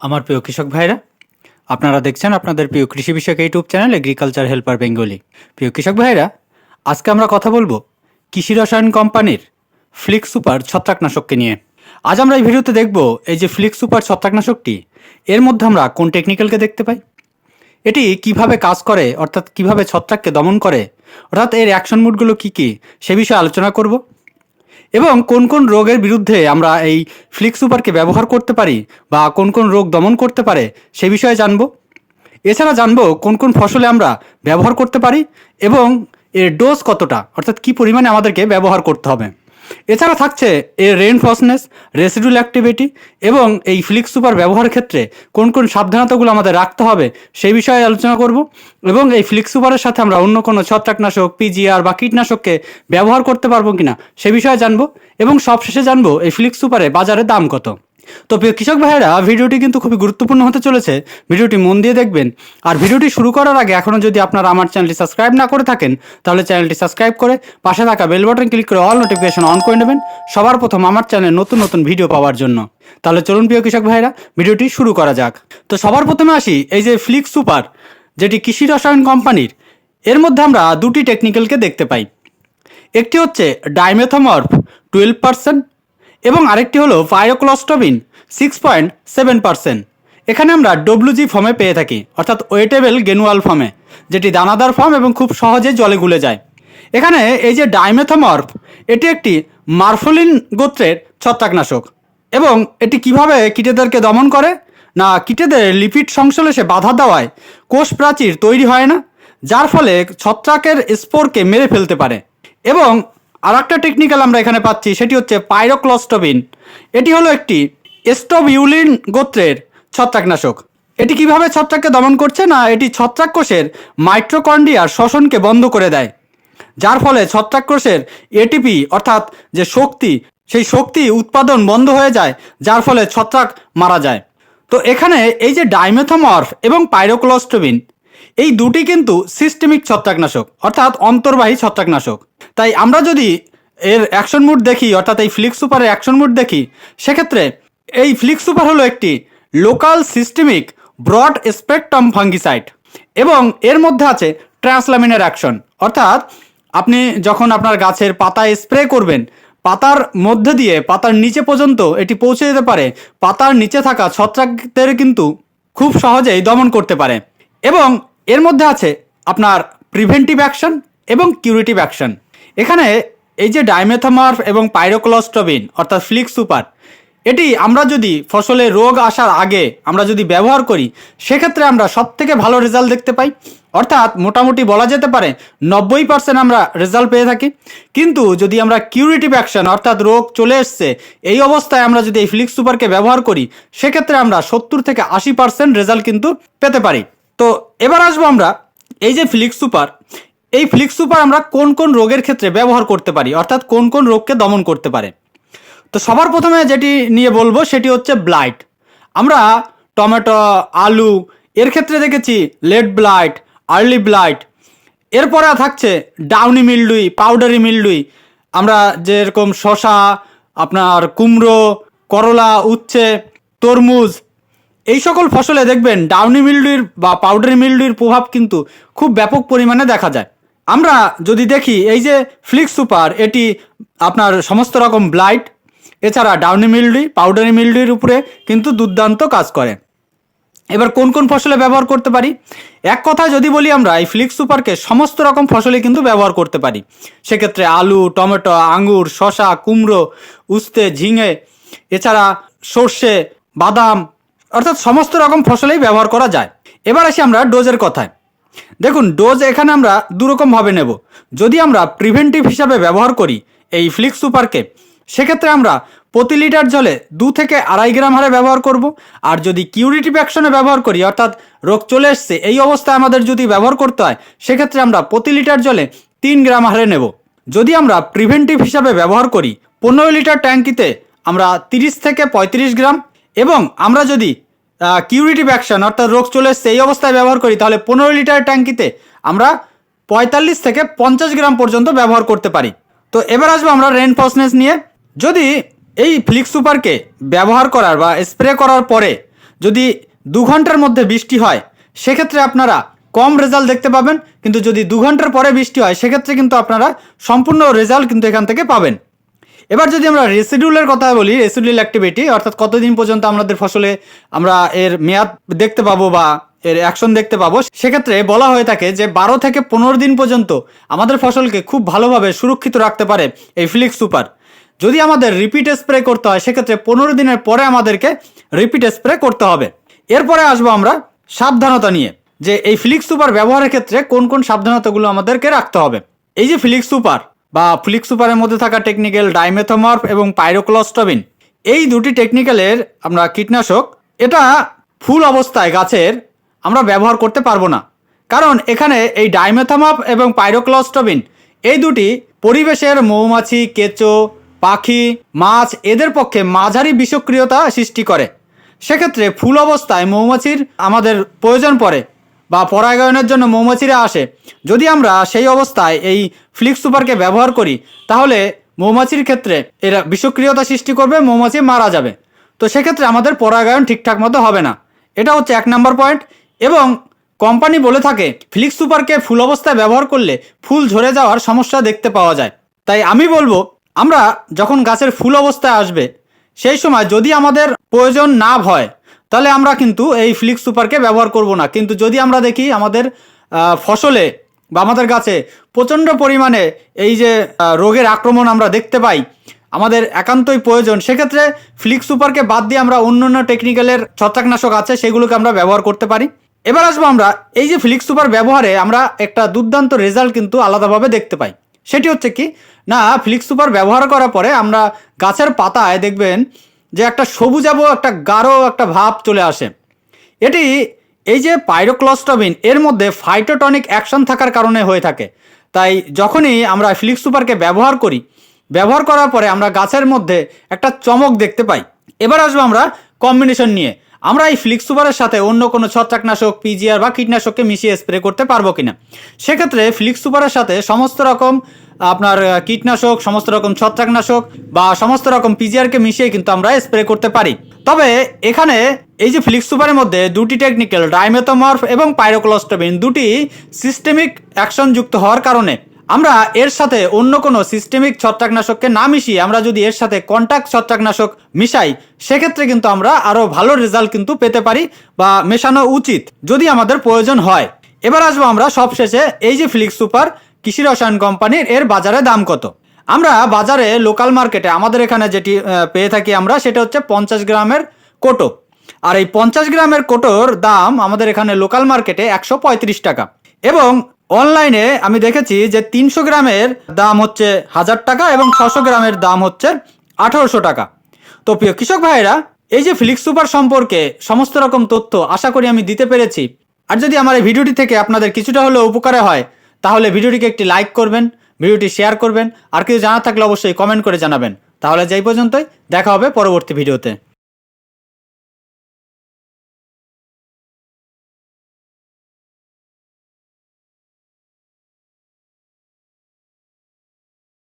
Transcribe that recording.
আমার প্রিয় কৃষক ভাইরা, আপনারা দেখছেন আপনাদের প্রিয় কৃষি বিষয়ক YouTube channel agriculture helper Bengali. প্রিয় কৃষক ভাইরা, আজকে আমরা কথা বলব কৃষি রসায়ন কোম্পানির ফ্লিক্স সুপার ছত্রাকনাশককে নিয়ে। আজ আমরা এই ভিডিওতে দেখব এই যে ফ্লিক্স সুপার ছত্রাকনাশকটি, এর মধ্যে আমরা কোন টেকনিক্যালকে দেখতে পাই? এটি কীভাবে কাজ করে, অর্থাৎ কীভাবে ছত্রাককে দমন করে, অর্থাৎ এর অ্যাকশন মুডগুলো কী কী, সে বিষয়ে আলোচনা করব। এবং কোন কোন রোগের বিরুদ্ধে আমরা এই ফ্লিক্স সুপারকে ব্যবহার করতে পারি বা কোন কোন রোগ দমন করতে পারে সে বিষয়ে জানব। এছাড়া জানব কোন কোন ফসলে আমরা ব্যবহার করতে পারি এবং এর ডোজ কতটা, অর্থাৎ কি পরিমাণে আমাদেরকে ব্যবহার করতে হবে। এছাড়া থাকছে এর রেনফসনেস রেসিডুয়াল অ্যাক্টিভিটি এবং এই ফ্লিক্স সুপার ব্যবহারের ক্ষেত্রে কোন কোন সাবধানতাগুলো আমাদের রাখতে হবে সেই বিষয়ে আলোচনা করব এবং এই ফ্লিক্স সুপারের সাথে আমরা অন্য কোনো ছত্রাকনাশক পিজিআর বা কীটনাশককে ব্যবহার করতে পারব কিনা সে বিষয়ে জানব এবং সবশেষে জানব এই ফ্লিক্স সুপারে বাজারে দাম কত। তো প্রিয় কৃষক ভাইয়েরা, ভিডিওটি কিন্তু খুবই গুরুত্বপূর্ণ হতে চলেছে। ভিডিওটি মন দিয়ে দেখবেন। আর ভিডিওটি শুরু করার আগে এখনও যদি আপনারা আমার চ্যানেলটি সাবস্ক্রাইব না করে থাকেন, তাহলে চ্যানেলটি সাবস্ক্রাইব করে পাশে থাকা বেল বাটন ক্লিক করে অল নোটিফিকেশন অন করে নেবেন সবার প্রথম আমার চ্যানেলে নতুন নতুন ভিডিও পাওয়ার জন্য। তাহলে চলুন প্রিয় কৃষক ভাইয়েরা, ভিডিওটি শুরু করা যাক। তো সবার প্রথমে আসি, এই যে ফ্লিক্স সুপার যেটি কৃষি রসায়ন কোম্পানির। এর মধ্যে আমরা দুটি টেকনিক্যালকে দেখতে পাই। একটি হচ্ছে ডাইমেথমর্ফ টুয়েলভ পার্সেন্ট এবং আরেকটি হলো pyraclostrobin six point seven percent এখানে আমরা ডব্লুজি ফর্মে পেয়ে থাকি, অর্থাৎ ওয়েটেবল গেনুয়াল ফর্মে যেটি দানাদার ফর্ম এবং খুব সহজে জলে গুলে যায়। এখানে এই যে ডাইমেথমর্ফ, এটি একটি মার্ফোলিন গোত্রের ছত্রাকনাশক। এবং এটি কীভাবে কীটেদেরকে দমন করে? না, কীটেদের লিপিড সংশ্লেষে বাধা দেওয়ায় কোষ প্রাচীর তৈরি হয় না, যার ফলে ছত্রাকের স্পোরকে মেরে ফেলতে পারে। এবং আর একটা টেকনিক্যাল আমরা এখানে পাচ্ছি, সেটি হচ্ছে পাইরোক্লস্টবিন এটি হলো একটি স্টোবিউলিন গোত্রের ছত্রাকনাশক। এটি কীভাবে ছত্রাককে দমন করছে না এটি ছত্রাক কোষের মাইট্রোকন্ডিয়ার শ্বসনকে বন্ধ করে দেয়। যার ফলে ছত্রাক কোষের এটিপি অর্থাৎ যে শক্তি, সেই শক্তি উৎপাদন বন্ধ হয়ে যায়, যার ফলে ছত্রাক মারা যায়। তো এখানে এই যে ডাইমেথমর্ফ এবং পাইরোক্লস্টোবিন এই দুটি কিন্তু সিস্টেমিক ছত্রাকনাশক, অর্থাৎ অন্তর্বাহী ছত্রাকনাশক। তাই আমরা যদি এর অ্যাকশন মুড দেখি, অর্থাৎ এই ফ্লিক্স সুপারের অ্যাকশন মুড দেখি, সেক্ষেত্রে এই ফ্লিক্স সুপার হলো একটি local systemic broad spectrum fungicide এবং এর মধ্যে আছে ট্রান্সলামিনের অ্যাকশন অর্থাৎ আপনি যখন আপনার গাছের পাতায় স্প্রে করবেন, পাতার মধ্যে দিয়ে, পাতার নিচে পর্যন্ত এটি পৌঁছে যেতে পারে, পাতার নিচে থাকা ছত্রাকদের কিন্তু খুব সহজেই দমন করতে পারে। এবং এর মধ্যে আছে আপনার প্রিভেন্টিভ অ্যাকশন এবং কিউরেটিভ অ্যাকশন এখানে এই যে ডাইমেথামার্ফ এবং পাইরোক্লস্টবিন অর্থাৎ ফ্লিক্স সুপার এটি আমরা যদি ফসলে রোগ আসার আগে আমরা যদি ব্যবহার করি, সেক্ষেত্রে আমরা সব থেকে ভালো রেজাল্ট দেখতে পাই। অর্থাৎ মোটামুটি বলা যেতে পারে নব্বই পার্সেন্ট আমরা রেজাল্ট পেয়ে থাকি। কিন্তু যদি আমরা কিউরিটিভ অ্যাকশন অর্থাৎ রোগ চলে এসছে, এই অবস্থায় আমরা যদি এই ফ্লিক্স সুপারকে ব্যবহার করি, সেক্ষেত্রে আমরা সত্তর থেকে আশি পার্সেন্ট রেজাল্ট কিন্তু পেতে পারি। তো এবার আসব আমরা এই যে ফ্লিক্স সুপার এই ফ্লিক্স সুপার আমরা কোন কোন রোগের ক্ষেত্রে ব্যবহার করতে পারি? অর্থাৎ কোন কোন রোগকে দমন করতে পারে? তো সবার প্রথমে যেটি নিয়ে বলব সেটি হচ্ছে ব্লাইট। আমরা টমেটো, আলু, এর ক্ষেত্রে দেখেছি লেড ব্লাইট, আর্লি ব্লাইট, এরপরে থাকছে ডাউনি মিল্ডুই, পাউডারি মিল্ডুই। আমরা যেরকম শশা আপনার কুমড়ো, করলা, উচ্ছে, তরমুজ, এই সকল ফসলে দেখবেন ডাউনি মিলডুইর বা পাউডারি মিলডুইর প্রভাব কিন্তু খুব ব্যাপক পরিমাণে দেখা যায়। আমরা যদি দেখি, এই যে ফ্লিক্স সুপার এটি আপনার সমস্ত রকম ব্লাইট এছাড়া ডাউনি মিল্ডি পাউডারি মিলডুইর উপরে কিন্তু দুর্দান্ত কাজ করে। এবার কোন কোন ফসলে ব্যবহার করতে পারি? এক কথায় যদি বলি আমরা, এই ফ্লিক্স সুপারকে সমস্ত রকম ফসলে কিন্তু ব্যবহার করতে পারি। সেক্ষেত্রে আলু, টমেটো আঙুর শশা কুমড়ো, উস্তে, ঝিঙে, এছাড়া সর্ষে, বাদাম, অর্থাৎ সমস্ত রকম ফসলেই ব্যবহার করা যায়। এবার আসি আমরা ডোজের কথায়। দেখুন ডোজ এখানে আমরা দুরকমভাবে নেব। যদি আমরা প্রিভেন্টিভ হিসাবে ব্যবহার করি এই ফ্লিক্স সুপারকে সেক্ষেত্রে আমরা প্রতি লিটার জলে দু থেকে আড়াই গ্রাম হারে ব্যবহার করব। আর যদি কিউরিটিভ অ্যাকশনে ব্যবহার করি, অর্থাৎ রোগ চলে এসছে, এই অবস্থায় আমাদের যদি ব্যবহার করতে হয়, সেক্ষেত্রে আমরা প্রতি লিটার জলে তিন গ্রাম হারে নেব। যদি আমরা প্রিভেন্টিভ হিসাবে ব্যবহার করি, পনেরো লিটার ট্যাঙ্কিতে আমরা তিরিশ থেকে পঁয়ত্রিশ গ্রাম এবং আমরা যদি কিউরিটিভ অ্যাকশন অর্থাৎ রোগ চলে এসছে, এই অবস্থায় ব্যবহার করি, তাহলে পনেরো লিটার ট্যাঙ্কিতে আমরা পঁয়তাল্লিশ থেকে পঞ্চাশ গ্রাম পর্যন্ত ব্যবহার করতে পারি। তো এবার আসব আমরা রেনফসনেস নিয়ে। যদি এই ফ্লিক্স সুপারকে ব্যবহার করার বা স্প্রে করার পরে যদি দু ঘণ্টার মধ্যে বৃষ্টি হয়, সেক্ষেত্রে আপনারা কম রেজাল্ট দেখতে পাবেন, কিন্তু যদি দু ঘণ্টার পরে বৃষ্টি হয়, সেক্ষেত্রে কিন্তু আপনারা সম্পূর্ণ রেজাল্ট কিন্তু এখান থেকে পাবেন। এবার যদি আমরা রেসিডিউলের কথা বলি রেসিডিউল অ্যাক্টিভিটি অর্থাৎ কতদিন পর্যন্ত আমাদের ফসলে আমরা এর মেয়াদ দেখতে পাবো বা এর অ্যাকশন দেখতে পাবো, সেক্ষেত্রে বলা হয়ে থাকে যে বারো থেকে পনেরো দিন পর্যন্ত আমাদের ফসলকে খুব ভালোভাবে সুরক্ষিত রাখতে পারে এই ফ্লিক্স সুপার যদি আমাদের রিপিট স্প্রে করতে হয়, সেক্ষেত্রে পনেরো দিনের পরে আমাদেরকে রিপিট স্প্রে করতে হবে। এরপরে আসব আমরা সাবধানতা নিয়ে, যে এই ফ্লিক্স সুপার ব্যবহারের ক্ষেত্রে কোন কোন সাবধানতাগুলো আমাদেরকে রাখতে হবে। এই যে ফ্লিক্স সুপার বা ফ্লিক্স সুপারের মধ্যে থাকা টেকনিক্যাল ডাইমেথোমর্ফ এবং পাইরোক্লস্টবিন এই দুটি টেকনিক্যালের আমরা কীটনাশক, এটা ফুল অবস্থায় গাছের আমরা ব্যবহার করতে পারব না। কারণ এখানে এই ডাইমেথামাপ এবং পাইরোক্লস্টবিন এই দুটি পরিবেশের মৌমাছি, কেঁচো, পাখি, মাছ, এদের পক্ষে মাঝারি বিষক্রিয়তা সৃষ্টি করে। সেক্ষেত্রে ফুল অবস্থায় মৌমাছির আমাদের প্রয়োজন পড়ে। বা পরাগায়নের জন্য মৌমাছিরা আসে। যদি আমরা সেই অবস্থায় এই ফ্লিক্স সুপারকে ব্যবহার করি, তাহলে মৌমাছির ক্ষেত্রে এরা বিষক্রিয়তা সৃষ্টি করবে, মৌমাছি মারা যাবে। তো সেক্ষেত্রে আমাদের পরাগায়ন ঠিকঠাক মতো হবে না। এটা হচ্ছে এক নম্বর পয়েন্ট এবং কোম্পানি বলে থাকে ফ্লিক্স সুপারকে ফুল অবস্থায় ব্যবহার করলে ফুল ঝরে যাওয়ার সমস্যা দেখতে পাওয়া যায়। তাই আমি বলব, আমরা যখন গাছের ফুল অবস্থায় আসবে, সেই সময় যদি আমাদের প্রয়োজন না হয় তাহলে আমরা কিন্তু এই ফ্লিক্স সুপারকে ব্যবহার করব না। কিন্তু যদি আমরা দেখি আমাদের ফসলে বা আমাদের গাছে প্রচণ্ড পরিমাণে এই যে রোগের আক্রমণ আমরা দেখতে পাই, আমাদের একান্তই প্রয়োজন, সেক্ষেত্রে ফ্লিক্স সুপারকে বাদ দিয়ে আমরা অন্য অন্য টেকনিক্যালের ছত্রাকনাশক আছে, সেগুলোকে আমরা ব্যবহার করতে পারি। এবার আসব আমরা, এই যে ফ্লিক্স সুপার ব্যবহারে আমরা একটা দুর্দান্ত রেজাল্ট কিন্তু আলাদাভাবে দেখতে পাই। সেটি হচ্ছে কি, না ফ্লিক্স সুপার ব্যবহার করার পরে আমরা গাছের পাতায় দেখবেন যে একটা সবুজাবো একটা গাঢ়, একটা ভাব চলে আসে। এটি এই যে পাইরোক্লস্টবিন এর মধ্যে ফাইটোটনিক অ্যাকশন থাকার কারণে হয়ে থাকে। তাই যখনই আমরা ফ্লিক্স সুপারকে ব্যবহার করি, ব্যবহার করার পরে আমরা গাছের মধ্যে একটা চমক দেখতে পাই। এবার আসব আমরা কম্বিনেশন নিয়ে। আমরা এই ফ্লিক্স সুপারের সাথে অন্য কোনো ছত্রাকনাশক, পিজিআর বা কীটনাশককে মিশিয়ে স্প্রে করতে পারব কিনা? সেক্ষেত্রে ফ্লিক্স সুপারের সাথে সমস্ত রকম আপনার কীটনাশক, সমস্ত রকম ছত্রাকনাশক বা সমস্ত রকম পিজিআরকে মিশিয়ে কিন্তু আমরা স্প্রে করতে পারি। তবে এখানে এই যে ফ্লিক্স সুপারের মধ্যে দুটি টেকনিক্যাল ডাইমেথোমর্ফ এবং পাইরোক্লস্টবিন দুটি সিস্টেমিক অ্যাকশন যুক্ত হওয়ার কারণে আমরা এর সাথে অন্য কোনো সিস্টেমিক ছত্রাকনাশককে না মিশিয়ে আমরা যদি এর সাথে কন্ট্যাক্ট ছত্রাকনাশক মিশাই, সেক্ষেত্রে কিন্তু আমরা আরও ভালো রেজাল্ট কিন্তু পেতে পারি বা মেশানো উচিত যদি আমাদের প্রয়োজন হয়। এবার আসব আমরা সবশেষে এই যে ফ্লিক্স সুপার কৃষি রসায়ন কোম্পানির এর বাজারে দাম কত? আমরা বাজারে লোকাল মার্কেটে আমাদের এখানে যেটি পেয়ে থাকি আমরা, সেটা হচ্ছে পঞ্চাশ গ্রামের কোটো। আর এই পঞ্চাশ গ্রামের কোটোর দাম আমাদের এখানে লোকাল মার্কেটে একশো পঁয়ত্রিশ টাকা। এবং অনলাইনে আমি দেখেছি যে তিনশো গ্রামের দাম হচ্ছে হাজার টাকা এবং ছশো গ্রামের দাম হচ্ছে আঠারোশো টাকা। তো প্রিয় কৃষক ভাইয়েরা, এই যে ফ্লিক্স সুপার সম্পর্কে সমস্ত রকম তথ্য আশা করি আমি দিতে পেরেছি। আর যদি আমার এই ভিডিওটি থেকে আপনাদের কিছুটা হলেও উপকারে হয় তাহলে ভিডিওটিকে একটি লাইক করবেন, ভিডিওটি শেয়ার করবেন, আর কিছু জানা থাকলে অবশ্যই কমেন্ট করে জানাবেন। তাহলে যেই পর্যন্তই, দেখা হবে পরবর্তী ভিডিওতে